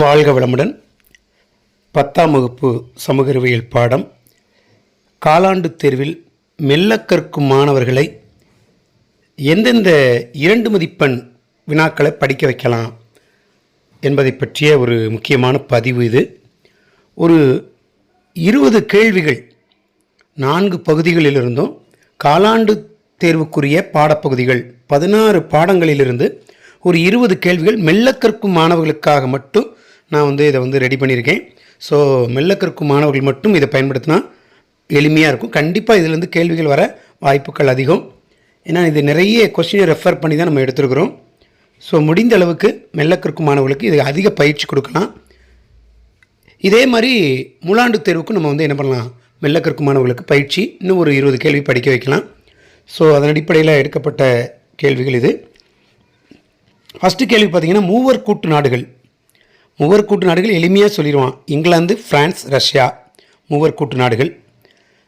வாழ்க வளமுடன். பத்தாம் வகுப்பு சமூக அறிவியல் பாடம். காலாண்டு தேர்வில் மெல்ல கற்கும் மாணவர்களை எந்தெந்த இரண்டு மதிப்பெண் வினாக்களை படிக்க வைக்கலாம் என்பதை பற்றிய ஒரு முக்கியமான பதிவு இது. ஒரு இருபது கேள்விகள் நான்கு பகுதிகளிலிருந்தும் காலாண்டு தேர்வுக்குரிய பாடப்பகுதிகள் பதினாறு பாடங்களிலிருந்து ஒரு இருபது கேள்விகள் மெல்ல கற்கும் மாணவர்களுக்காக மட்டும் நான் வந்து இதை வந்து ரெடி பண்ணியிருக்கேன். ஸோ மெல்ல மாணவர்கள் மட்டும் இதை பயன்படுத்தினா எளிமையாக இருக்கும். கண்டிப்பாக இதிலேருந்து கேள்விகள் வர வாய்ப்புகள் அதிகம். ஏன்னா இது நிறைய கொஸ்டினை ரெஃபர் பண்ணி தான் நம்ம எடுத்துருக்குறோம். ஸோ முடிந்த அளவுக்கு மெல்ல மாணவர்களுக்கு இது அதிக பயிற்சி கொடுக்கலாம். இதே மாதிரி முலாண்டு தேர்வுக்கும் நம்ம வந்து என்ன பண்ணலாம்? மெல்லக்கிற்கு மாணவர்களுக்கு பயிற்சி இன்னும் ஒரு இருபது கேள்வி படிக்க வைக்கலாம். ஸோ அதன் அடிப்படையில் எடுக்கப்பட்ட கேள்விகள் இது. ஃபஸ்ட்டு கேள்வி பார்த்திங்கன்னா மூவர் கூட்டு நாடுகள். மூவர் கூட்டு நாடுகள் எளிமையாக சொல்லிடுவான். England France Russia. மூவர் கூட்டு நாடுகள்.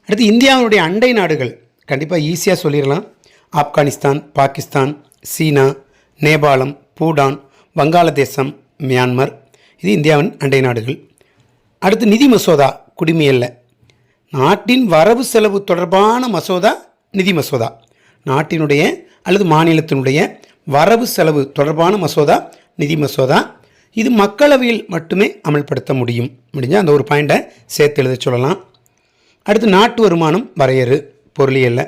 அடுத்து இந்தியாவுடைய அண்டை நாடுகள். கண்டிப்பாக ஈஸியாக சொல்லிடலாம். ஆப்கானிஸ்தான் பாகிஸ்தான் சீனா நேபாளம் பூடான் வங்காளதேசம் மியான்மர். இது இந்தியாவின் அண்டை நாடுகள். அடுத்து நிதி மசோதா குடிமையல்ல நாட்டின் வரவு செலவு தொடர்பான மசோதா நிதி மசோதா. நாட்டினுடைய அல்லது மாநிலத்தினுடைய வரவு செலவு தொடர்பான மசோதா நிதி மசோதா இது மக்களவையில் மட்டுமே அமல்படுத்த முடியும். முடிஞ்சால் அந்த ஒரு பாயிண்ட்டை சேர்த்து எழுத சொல்லலாம். அடுத்து நாட்டு வருமானம் வரையறு. பொருளியல்ல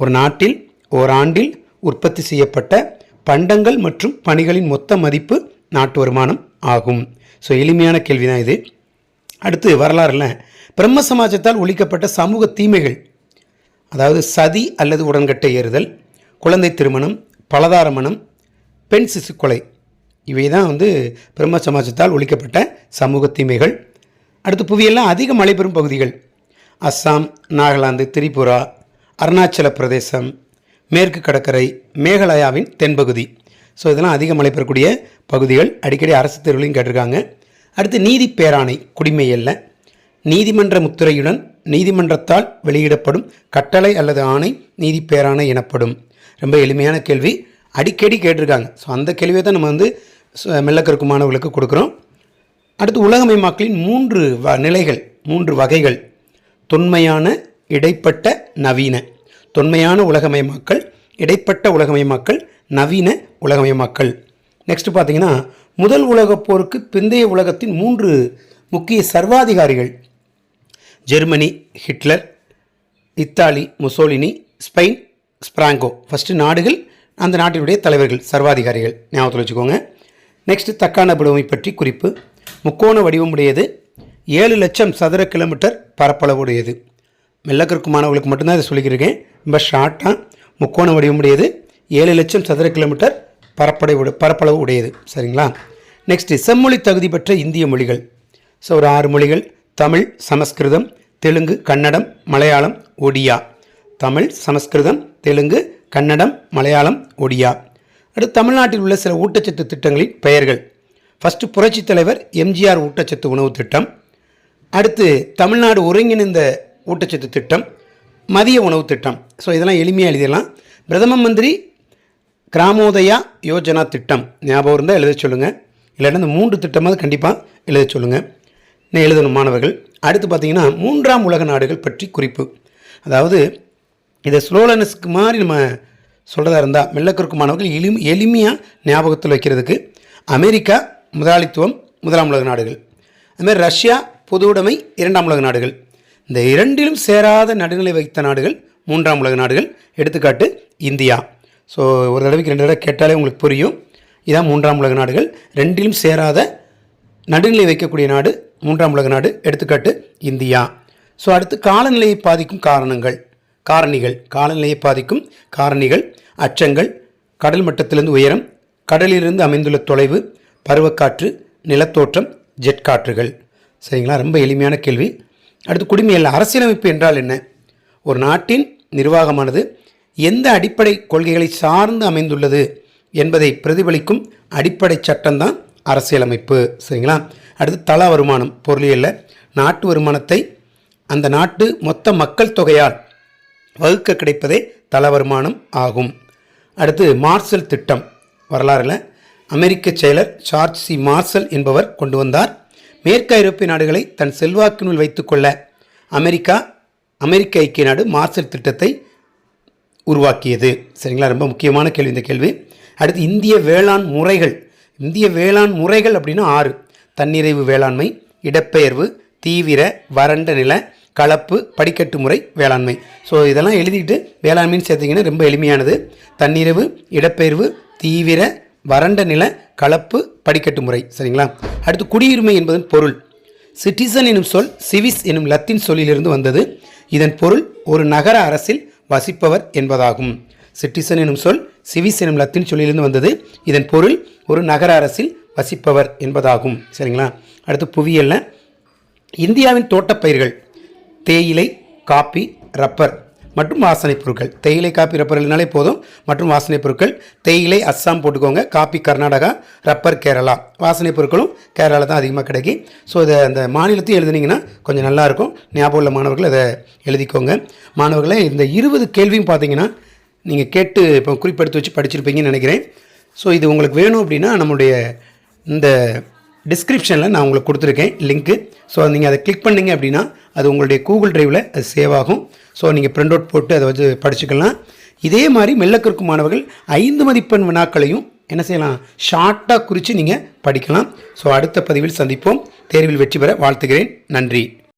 ஒரு நாட்டில் ஓராண்டில் உற்பத்தி செய்யப்பட்ட பண்டங்கள் மற்றும் பணிகளின் மொத்த மதிப்பு நாட்டு வருமானம் ஆகும். ஸோ எளிமையான கேள்வி தான் இது. அடுத்து வரலாறுல பிரம்ம சமாஜத்தால் ஒழிக்கப்பட்ட சமூக தீமைகள். அதாவது சதி அல்லது உடன்கட்டை ஏறுதல் குழந்தை திருமணம் பலதார மனம் பெண் சிசு கொலை. இவை தான் வந்து பிரம்ம சமாஜத்தால் ஒழிக்கப்பட்ட சமூக தீமைகள். அடுத்து புவியெல்லாம் அதிக மழை பெறும் பகுதிகள். அஸ்ஸாம் நாகாலாந்து திரிபுரா அருணாச்சல பிரதேசம் மேற்கு கடற்கரை மேகாலயாவின் தென்பகுதி. ஸோ இதெல்லாம் அதிக மழை பெறக்கூடிய பகுதிகள். அடிக்கடி அரசு தேர்வுலையும் கேட்டிருக்காங்க. அடுத்து நீதி பேராணை குடிமை அல்ல நீதிமன்ற முத்திரையுடன் நீதிமன்றத்தால் வெளியிடப்படும் கட்டளை அல்லது ஆணை நீதி பேராணை எனப்படும். ரொம்ப எளிமையான கேள்வி. அடிக்கடி கேட்டிருக்காங்க. ஸோ அந்த கேள்வியை தான் நம்ம வந்து மெல்லக்கருக்கு மாணவர்களுக்கு கொடுக்குறோம். அடுத்து உலகமயமாக்கலின் மூன்று வ நிலைகள் மூன்று வகைகள். தொன்மையான இடைப்பட்ட நவீன. தொன்மையான உலகமயமாக்கல் இடைப்பட்ட உலகமயமாக்கல் நவீன உலகமயமாக்கல். நெக்ஸ்ட் பார்த்தீங்கன்னா முதல் உலகப் போருக்கு பிந்தைய உலகத்தின் மூன்று முக்கிய சர்வாதிகாரிகள். Germany Hitler Italy Mussolini Spain Franco. First நாடுகள் அந்த நாட்டினுடைய தலைவர்கள் சர்வாதிகாரிகள். ஞாபகத்தில் வச்சுக்கோங்க. நெக்ஸ்ட் தக்கான புடவை பற்றி குறிப்பு. முக்கோண வடிவமுடையது ஏழு லட்சம் சதுர கிலோமீட்டர் பரப்பளவுடையது. மெல்லக்கருக்கு மாணவர்களுக்கு மட்டும்தான் இதை சொல்லிக்கிருக்கேன். ரொம்ப ஷார்ட்டாக முக்கோண வடிவமுடையது ஏழு லட்சம் சதுர கிலோமீட்டர் பரப்படை உட- பரப்பளவு உடையது சரிங்களா? நெக்ஸ்ட்டு செம்மொழி தகுதி பெற்ற இந்திய மொழிகள். ஸோ ஒரு ஆறு மொழிகள். தமிழ் சமஸ்கிருதம் தெலுங்கு கன்னடம் மலையாளம் ஒடியா. தமிழ் சமஸ்கிருதம் தெலுங்கு கன்னடம் மலையாளம் ஒடியா. அடுத்து தமிழ்நாட்டில் உள்ள சில ஊட்டச்சத்து திட்டங்களின் பெயர்கள். ஃபஸ்ட்டு புரட்சித் தலைவர் எம்ஜிஆர் ஊட்டச்சத்து உணவு திட்டம். அடுத்து தமிழ்நாடு ஒருங்கிணைந்த ஊட்டச்சத்து திட்டம். மதிய உணவு திட்டம். ஸோ இதெல்லாம் எளிமையாக எழுதிடலாம். பிரதம மந்திரி கிராமோதயா யோஜனா திட்டம். ஞாபகம் இருந்தால் எழுத சொல்லுங்கள் இல்லைன்னா இந்த மூன்று திட்டமாவது கண்டிப்பாக எழுத சொல்லுங்கள் நான் எழுதணும் மாணவர்கள். அடுத்து பார்த்தீங்கன்னா மூன்றாம் உலக நாடுகள் பற்றி குறிப்பு. அதாவது இதை ஸ்லோலனஸ்க்கு மாதிரி நம்ம சொல்கிறதா இருந்தால் மெல்லக்கருக்கு மாணவர்கள் எளிமை எளிமையாக ஞாபகத்தில் வைக்கிறதுக்கு அமெரிக்கா முதலாளித்துவம் முதலாம் உலக நாடுகள். அதுமாதிரி ரஷ்யா பொது உடைமை இரண்டாம் உலக நாடுகள். இந்த இரண்டிலும் சேராத நடுநிலை வைத்த நாடுகள் மூன்றாம் உலக நாடுகள். எடுத்துக்காட்டு இந்தியா. ஸோ ஒரு தடவைக்கு ரெண்டு தடவை கேட்டாலே உங்களுக்கு புரியும். இதான் மூன்றாம் உலக நாடுகள். ரெண்டிலும் சேராத நடுநிலை வைக்கக்கூடிய நாடு மூன்றாம் உலக நாடு. எடுத்துக்காட்டு இந்தியா. ஸோ அடுத்து காலநிலையை பாதிக்கும் காரணங்கள் காரணிகள். காலநிலையை பாதிக்கும் காரணிகள் அச்சங்கள் கடல் மட்டத்திலிருந்து உயரம் கடலிலிருந்து அமைந்துள்ள தொலைவு பருவக்காற்று நிலத்தோற்றம் ஜெட் காற்றுகள். சரிங்களா? ரொம்ப எளிமையான கேள்வி. அடுத்து குடிமையல்ல அரசியலமைப்பு என்றால் என்ன? ஒரு நாட்டின் நிர்வாகமானது எந்த அடிப்படை கொள்கைகளை சார்ந்து அமைந்துள்ளது என்பதை பிரதிபலிக்கும் அடிப்படை சட்டம்தான் அரசியலமைப்பு. சரிங்களா? அடுத்து தலா வருமானம் பொருளியல்ல. நாட்டு வருமானத்தை அந்த நாட்டு மொத்த மக்கள் தொகையால் வகுக்க கிடைப்பதே தல வருமானம் ஆகும். அடுத்து மார்சல் திட்டம் வரலாறில். அமெரிக்க செயலர் சார்ஜ் சி மார்சல் என்பவர் கொண்டு வந்தார். மேற்கு ஐரோப்பிய நாடுகளை தன் செல்வாக்கினுள் வைத்துக்கொள்ள அமெரிக்கா அமெரிக்க ஐக்கிய நாடு மார்சல் திட்டத்தை உருவாக்கியது. சரிங்களா? ரொம்ப முக்கியமான கேள்வி இந்த கேள்வி. அடுத்து இந்திய வேளாண் முறைகள். இந்திய வேளாண் முறைகள் அப்படின்னா ஆறு. தன்னிறைவு வேளாண்மை இடப்பெயர்வு தீவிர வறண்ட நில கலப்பு படிக்கட்டு முறை வேளாண்மை. ஸோ இதெல்லாம் எழுதிட்டு வேளாண்மைன்னு சேர்த்திங்கன்னா ரொம்ப எளிமையானது. தன்னிறைவு இடப்பெயர்வு தீவிர வறண்ட நில கலப்பு படிக்கட்டு முறை. சரிங்களா? அடுத்து குடியுரிமை என்பதன் பொருள். சிட்டிசன் எனும் சொல் சிவிஸ் எனும் லத்தீன் சொல்லிலிருந்து வந்தது. இதன் பொருள் ஒரு நகர அரசில் வசிப்பவர் என்பதாகும். சிட்டிசன் எனும் சொல் சிவிஸ் எனும் லத்தீன் சொல்லிலிருந்து வந்தது. இதன் பொருள் ஒரு நகர அரசில் வசிப்பவர் என்பதாகும். சரிங்களா? அடுத்து புவியல்ல இந்தியாவின் தோட்டப்பயிர்கள். தேயிலை காப்பி ரப்பர் மற்றும் வாசனைப் பொருட்கள். தேயிலை காப்பி ரப்பர் போதும். மற்றும் வாசனைப் பொருட்கள். தேயிலை அஸ்ஸாம் போட்டுக்கோங்க. Coffee Karnataka rubber Kerala. வாசனைப் பொருட்களும் கேரளாவில் தான் அதிகமாக கிடைக்கும் ஸோ இதை அந்த மாநிலத்தையும் எழுதுனீங்கன்னா கொஞ்சம் நல்லாயிருக்கும் ஞாபகம் உள்ள மாணவர்கள் அதை எழுதிக்கோங்க. மாணவர்களை இந்த இருபது கேள்வியும் பார்த்தீங்கன்னா நீங்கள் கேட்டு இப்போ குறிப்பெடுத்து வச்சு படிச்சிருப்பீங்கன்னு நினைக்கிறேன். ஸோ இது உங்களுக்கு வேணும் அப்படின்னா நம்முடைய இந்த டிஸ்கிரிப்ஷனில் நான் உங்களுக்கு கொடுத்துருக்கேன். லிங்க்கு ஸோ நீங்கள் அதை கிளிக் பண்ணிங்க அப்படின்னா அது உங்களுடைய கூகுள் டிரைவில் அது சேவ் ஆகும். ஸோ நீங்கள் பிரிண்ட் அவுட் போட்டு அதை வச்சு படிச்சுக்கலாம். இதே மாதிரி மெல்லக்கற்கும் மாணவர்கள் ஐந்து மதிப்பெண் வினாக்களையும் என்ன செய்யலாம்? ஷார்ட்டாக குறித்து நீங்கள் படிக்கலாம். ஸோ அடுத்த பதிவில் சந்திப்போம். தேர்வில் வெற்றி பெற வாழ்த்துகிறேன். நன்றி.